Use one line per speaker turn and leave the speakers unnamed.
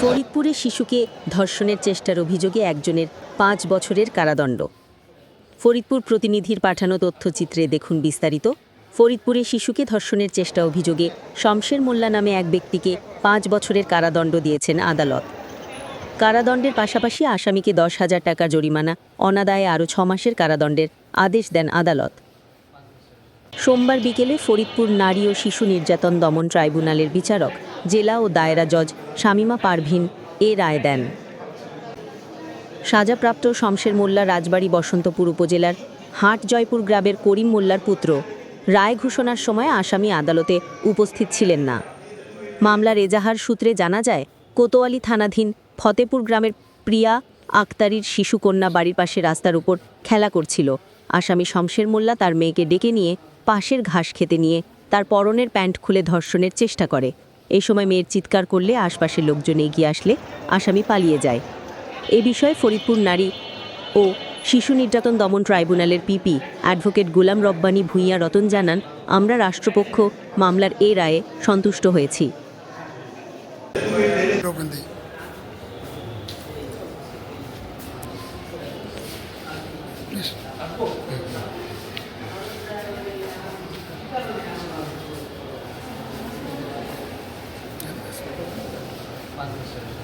ফরিদপুরে শিশুকে ধর্ষণের চেষ্টার অভিযোগে একজনের পাঁচ বছরের কারাদণ্ড। ফরিদপুর প্রতিনিধির পাঠানো তথ্যচিত্রে দেখুন বিস্তারিত। ফরিদপুরে শিশুকে ধর্ষণের চেষ্টা অভিযোগে শমশের মোল্লা নামে এক ব্যক্তিকে পাঁচ বছরের কারাদণ্ড দিয়েছেন আদালত। কারাদণ্ডের পাশাপাশি আসামিকে দশ হাজার টাকা জরিমানা, অনাদায়ে আরও ছ মাসের কারাদণ্ডের আদেশ দেন আদালত। সোমবার বিকেলে ফরিদপুর নারী ও শিশু নির্যাতন দমন ট্রাইব্যুনালের বিচারক জেলা ও দায়রা জজ শামিমা পারভিন এ রায় দেন। সাজাপ্রাপ্ত শমশের মোল্লা রাজবাড়ী বসন্তপুর উপজেলার হাট জয়পুর গ্রামের করিম মোল্লার পুত্র রায় ঘোষণার সময় আসামি আদালতে উপস্থিত ছিলেন না। মামলার এজাহার সূত্রে জানা যায়, কোতোয়ালি থানাধীন ফতেপুর গ্রামের প্রিয়া আক্তারির শিশুকন্যা বাড়ির পাশে রাস্তার উপর খেলা করছিল। আসামি শমশের মোল্লা তার মেয়েকে ডেকে নিয়ে পাশের ঘাস খেতে নিয়ে তার পরনের প্যান্ট খুলে ধর্ষণের চেষ্টা করে। এই সময় মেয়ের চিৎকার করলে আশপাশের লোকজন এগিয়ে আসলে আসামি পালিয়ে যায়। এ বিষয়ে ফরিদপুর নারী ও শিশু নির্যাতন দমন ট্রাইব্যুনালের পিপি অ্যাডভোকেট গোলাম রব্বানী ভূঁইয়া রতন জানান, আমরা রাষ্ট্রপক্ষ মামলার এ রায়ে সন্তুষ্ট হয়েছি।
Open পাঁচ বছর